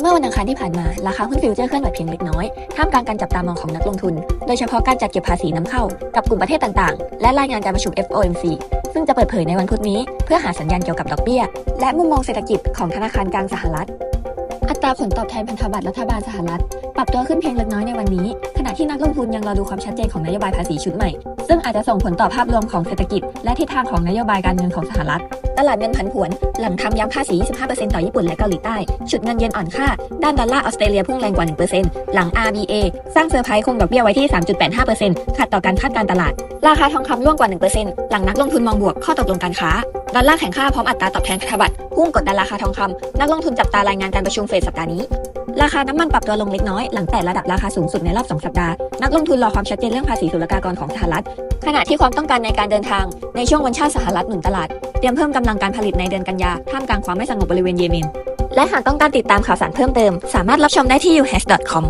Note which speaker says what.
Speaker 1: เมื่อวันอังคารที่ผ่านมา ราคาหุ้นฟิวเจอร์เคลื่อนไหวเพียงเล็กน้อย ท่ามกลางการจับตามองของนักลงทุน โดยเฉพาะการจัดเก็บภาษีนำเข้า กับกลุ่มประเทศต่างๆ และรายงานการประชุม FOMC ซึ่งจะเปิดเผยในวันพุธนี้ เพื่อหาสัญญาณเกี่ยวกับดอกเบี้ย และมุมมองเศรษฐกิจของธนาคารกลางสหรัฐ อัตราผลตอบแทนพันธบัตรรัฐบาลสหรัฐ ปรับตัวขึ้นเพียงเล็กน้อยในวันนี้ ขณะที่นักลงทุนยังรอดูความชัดเจนของนโยบายภาษีชุดใหม่ ซึ่งอาจจะส่งผลต่อภาพรวมของเศรษฐกิจ และทิศทางของนโยบายการเงินของสหรัฐ ตลาดเงินผันผวน หลังทำย้ำภาสี 25%ต่อญี่ปุ่นและเกาหลีใต้ ฉุดเงินเยนอ่อนค่า ด้านดอลลาร์ออสเตรเลียพุ่งแรงกว่า 1%หลัง RBA สร้างเซอร์ไพรส์คงดอกเบี้ยไว้ที่ 3.85%ขัดต่อการคาดการตลาด ราคาทองคำร่วงกว่า 1%หลังนักลงทุนมองบวกข้อตกลงการค้า ดอลลาร์แข็งค่าพร้อมอัตราตอบแทนพันธบัตรพุ่งกดดันราคาทองคำนักลงทุนจับตารายงานการประชุมเฟดสัปดาห์นี้ ราคาน้ำมันปรับตัวลงเล็กน้อยหลังแต่ระดับราคาสูงสุดในรอบ 2 สัปดาห์ นักลงทุนรอความชัดเจนเรื่องภาษีศุลกากรของสหรัฐ ขณะที่ความต้องการในการเดินทางในช่วงวันชาติสหรัฐหนุนตลาด เตรียมเพิ่มกำลังการผลิตในเดือนกันยาท่ามกลางความไม่สงบบริเวณเยเมน และหากต้องการติดตามข่าวสารเพิ่มเติม สามารถรับชมได้ที่ u h s c o m